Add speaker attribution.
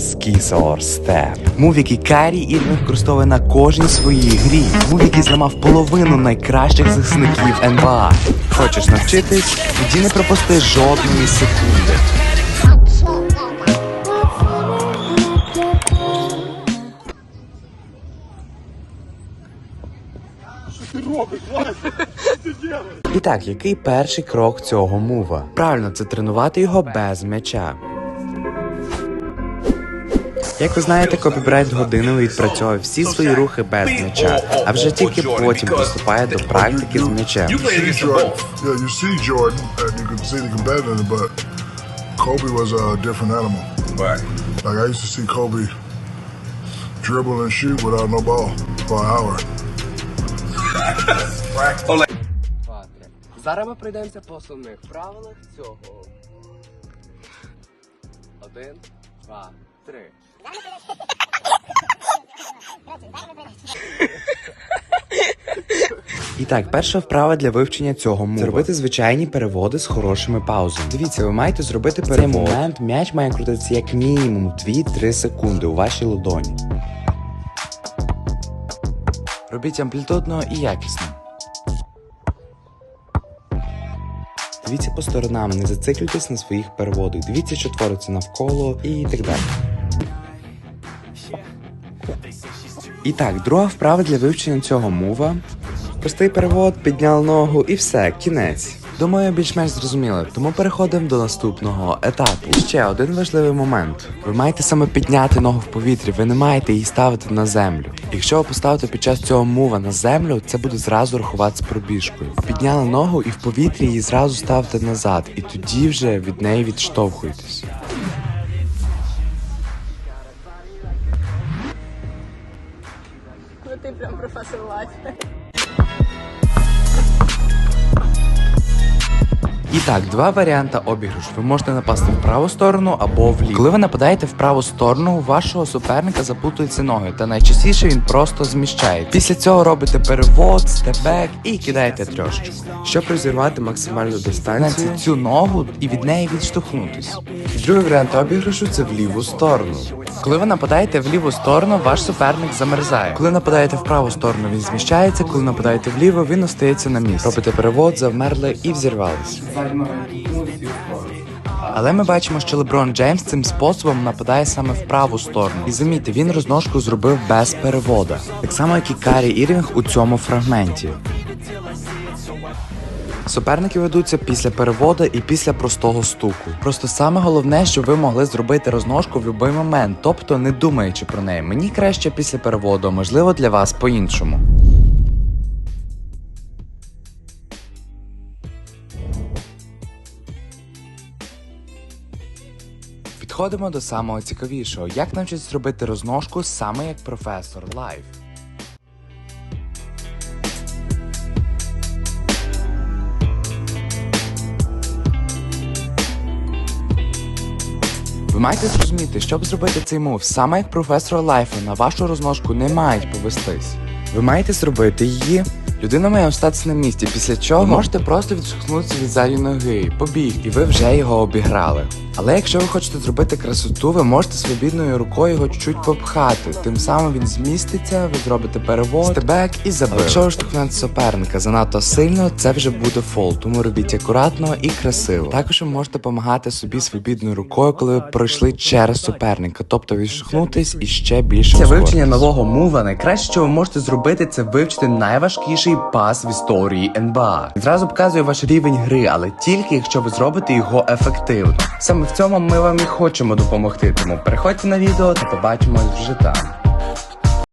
Speaker 1: Skizor Step. Мув, який Карі Ірвінг використовує на кожній своїй грі. Мув, який зламав половину найкращих захисників НБА. Хочеш навчитись? Тоді не пропусти жодної секунди. І так, який перший крок цього мува? Правильно, це тренувати його без м'яча. Як ви знаєте, Кобі Брайант годинами відпрацьовує всі свої рухи без м'яча, а вже тільки потім приступає до практики з м'ячем.
Speaker 2: Kobe was a different animal.
Speaker 3: Right.
Speaker 2: Like I used to see Kobe dribble and shoot without no ball for an hour.
Speaker 3: Oh.
Speaker 4: Зараз ми пройдемося по основних правилах цього. Один, два, три.
Speaker 1: І так, перша вправа для вивчення цього мова. Це робити звичайні переводи з хорошими паузами. Дивіться, ви маєте зробити перевод. В цей момент м'яч має крутитися як мінімум 2-3 секунди у вашій ладоні. Робіть амплітудно і якісно. Дивіться по сторонам, не зациклюйтесь на своїх переводах. Дивіться, що твориться навколо і так далі. І так, друга вправа для вивчення цього мова. Простий перевод, підняв ногу і все, кінець. Думаю, більш-менш зрозуміло, тому переходимо до наступного етапу. І ще один важливий момент. Ви маєте саме підняти ногу в повітрі, ви не маєте її ставити на землю. Якщо ви поставите під час цього мува на землю, це буде зразу рахуватися пробіжкою. Підняли ногу і в повітрі її зразу ставте назад, і тоді вже від неї відштовхуєтесь.
Speaker 5: Ти прям професор Лайф.
Speaker 1: І так, два варіанти обіграшу. Ви можете напасти в праву сторону або вліву. Коли ви нападаєте в праву сторону, у вашого суперника заплутуються ноги, та найчастіше він просто зміщає. Після цього робите перевод, стебек і кидаєте трьошечку. Щоб розірвати максимальну дистанцію цю ногу і від неї відштовхнутись. Другий варіант обіграшу це в ліву сторону. Коли ви нападаєте в ліву сторону, ваш суперник замерзає. Коли нападаєте в праву сторону, він зміщається. Коли нападаєте вліво, він остається на місці. Робите перевод, завмерли і взірвались. Але ми бачимо, що Леброн Джеймс цим способом нападає саме в праву сторону. І замітьте, він розножку зробив без перевода. Так само, як і Карі Ірвінг у цьому фрагменті. Суперники ведуться після переводу і після простого стуку. Просто саме головне, щоб ви могли зробити розножку в будь-який момент, тобто не думаючи про неї. Мені краще після переводу, можливо для вас по-іншому. Підходимо до самого цікавішого. Як навчитись зробити розножку саме як професор лайв? Маєте зрозуміти, щоб зробити цей мув, саме як професора Лайфа, на вашу розножку не мають повестись. Ви маєте зробити її. Людина має остатися на місці, після чого ви можете просто відштовхнутися від задньої ноги, побіг, і ви вже його обіграли. Але якщо ви хочете зробити красоту, ви можете свобідною рукою його чуть попхати. Тим самим він зміститься, ви зробите перевод, стебек і забив. Якщо ви штовхнете суперника занадто сильно, це вже буде фол, тому робіть акуратно і красиво. Також ви можете допомагати собі свобідною рукою, коли ви пройшли через суперника, тобто відштовхнутись і ще більше. Це вивчення нового мува. Найкраще, що ви можете зробити, це вивчити найважкіший пас в історії НБА. Зразу показує ваш рівень гри, але тільки якщо ви зробите його ефективно. Саме в цьому ми вам і хочемо допомогти. Тому переходьте на відео та побачимось вже там.